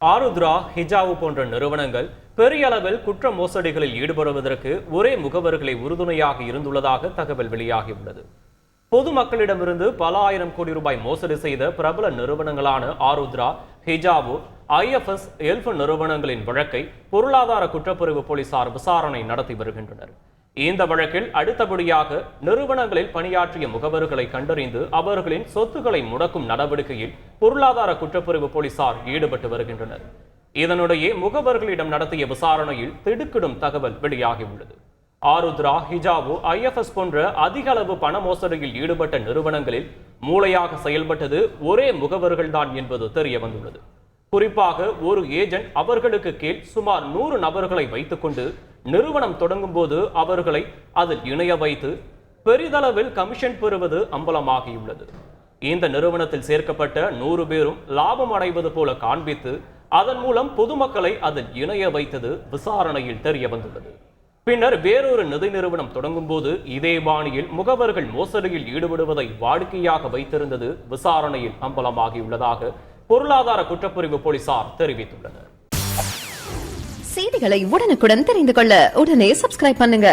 ஆருத்ரா ஹிஜாவு போன்ற நிறுவனங்கள் பெரிய அளவில் குற்ற மோசடிகளில் ஈடுபடுவதற்கு ஒரே முகவர்களை உறுதுணையாக இருந்துள்ளதாக தகவல் வெளியாகியுள்ளது. பொதுமக்களிடமிருந்து பல ஆயிரம் கோடி ரூபாய் மோசடி செய்த பிரபல நிறுவனங்களான ஆருத்ரா ஹிஜாவு ஐஎஃப்எஸ் எல்ஃபு நிறுவனங்களின் வழக்கை பொருளாதார குற்றப்பிரிவு போலீசார் விசாரணை நடத்தி வருகின்றனர். இந்த வழக்கில் அடுத்தபடியாக நிறுவனங்களில் பணியாற்றிய முகவர்களை கண்டறிந்து அவர்களின் சொத்துக்களை முடக்கும் நடவடிக்கையில் பொருளாதார குற்றப்பிரிவு போலீசார் ஈடுபட்டு வருகின்றனர். இதனுடைய முகவர்களிடம் நடத்திய விசாரணையில் திடுக்கிடும் தகவல் வெளியாகியுள்ளது. ஆருத்ரா ஹிஜாவு ஐஎஃப்எஸ் போன்ற அதிக அளவு பண மோசடியில் ஈடுபட்ட நிறுவனங்களில் மூளையாக செயல்பட்டது ஒரே முகவர்கள்தான் என்பது தெரிய வந்துள்ளது குறிப்பாக ஒரு ஏஜென்ட் அவர்களுக்கு கீழ் சுமார் நூறு நபர்களை வைத்துக்கொண்டு நிறுவனம் தொடங்கும் போது அவர்களை அதில் இணைய வைத்து பெரிதளவில் கமிஷன் பெறுவது அம்பலமாகியுள்ளது. இந்த நிறுவனத்தில் சேர்க்கப்பட்ட நூறு பேரும் லாபம் அடைவது போல காண்பித்து அதன் மூலம் பொதுமக்களை அதில் இணைய வைத்தது விசாரணையில் தெரிய வந்துள்ளது. பின்னர் வேறொரு நிதி நிறுவனம் தொடங்கும் போது இதே பாணியில் முகவர்கள் மோசடியில் ஈடுபடுவதை வாடிக்கையாக வைத்திருந்தது விசாரணையில் அம்பலமாகியுள்ளதாக பொருளாதார குற்றப்பிரிவு போலீசார் தெரிவித்துள்ளனர். செய்திகளை உடனுக்குடன் தெரிந்து கொள்ள உடனே சப்ஸ்கிரைப் பண்ணுங்க.